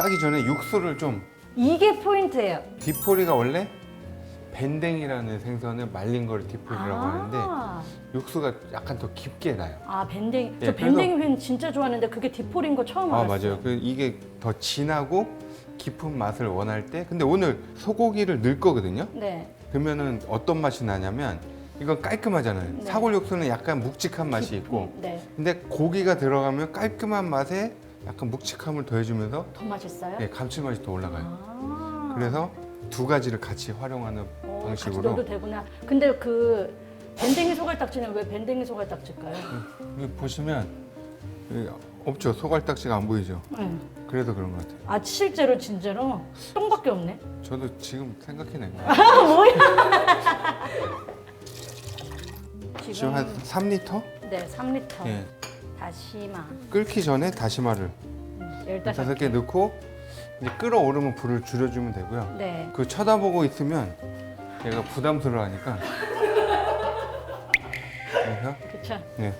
따기 전에 육수를 좀 이게 포인트예요. 디포리가 원래 밴댕이라는 생선을 말린 걸 디포리라고 하는데 아, 육수가 약간 더 깊게 나요. 아 밴댕이. 예, 저 밴댕이 회 진짜 좋아하는데 그게 디폴인 거 처음 아 알았어요. 맞아요. 그 이게 더 진하고 깊은 맛을 원할 때 근데 오늘 소고기를 넣을 거거든요. 네. 그러면은 어떤 맛이 나냐면 이건 깔끔하잖아요. 네. 사골 육수는 약간 묵직한 맛이 있고 네. 근데 고기가 들어가면 깔끔한 맛에 약간 묵직함을 더해주면서 더 맛있어요? 예, 감칠맛이 더 올라가요. 아. 그래서 두 가지를 같이 활용하는 어, 같이 방식으로 넣어도 되구나. 근데 그 밴댕이 소갈딱지는 왜 밴댕이 소갈딱지일까요? 여기 보시면 여기 없죠 소갈딱지가 안 보이죠. 네. 그래서 그런 것 같아요. 아 실제로 진짜로 똥밖에 없네. 저도 지금 생각해낸 거예요. 아 뭐야? 지금 한 3리터? 네 3리터 예. 다시마 끓기 전에 다시마를 음, 열다섯 다섯 개 넣고 이제 끓어오르면 불을 줄여주면 되고요. 네. 그 쳐다보고 있으면 얘가 부담스러워하니까 그래서 그쵸. 네